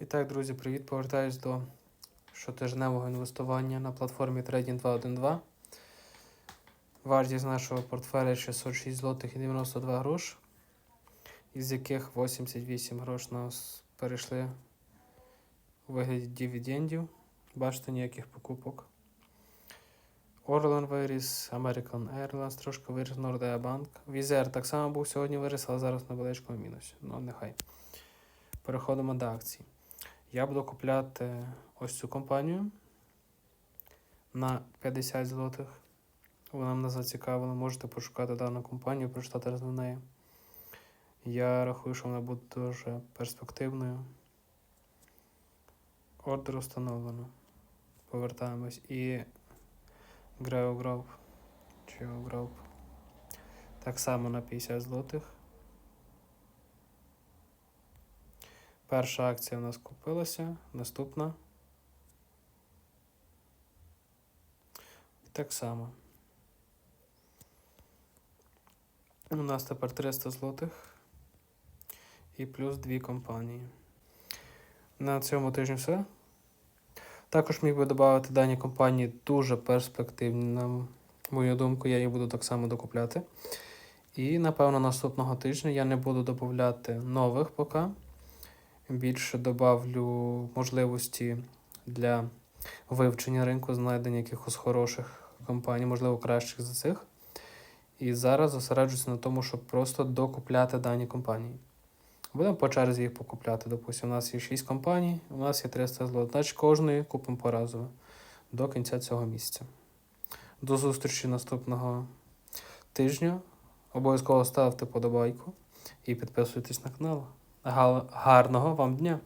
І так, друзі, привіт! Повертаюсь до щотижневого інвестування на платформі Trading 212. Вартість нашого портфеля 606 злотих і 92 грош, із яких 88 грош нас перейшли у вигляді дивідендів. Бачите, ніяких покупок. Orlen виріс, American Airlines трошки виріс, Nordea Bank. Візер так само був сьогодні виріс, але зараз на величкому мінусі. Ну, нехай. Переходимо до акцій. Я буду купляти ось цю компанію на 50 злотих. Вона мене зацікавила. Можете пошукати дану компанію, прочитати з нею. Я рахую, що вона буде дуже перспективною. Ордер встановлено. Повертаємось. І Грео Group. Geo Group. Так само на 50 злотих. Перша акція у нас купилася, наступна. І так само. У нас тепер 300 злотих і плюс дві компанії. На цьому тижні все. Також міг би додати дані компанії дуже перспективні, на мою думку, я їх буду так само докупляти. І, напевно, наступного тижня я не буду додати нових поки більше добавлю можливості для вивчення ринку, знайдення якихось хороших компаній, можливо, кращих за цих. І зараз зосереджуся на тому, щоб просто докупляти дані компанії. Будемо по черзі їх покупляти. Допустимо, у нас є 6 компаній, у нас є 300 злот. Значить, кожної купимо поразово до кінця цього місяця. До зустрічі наступного тижня. Обов'язково ставте подобайку і підписуйтесь на канал. Га- Гарного вам дня!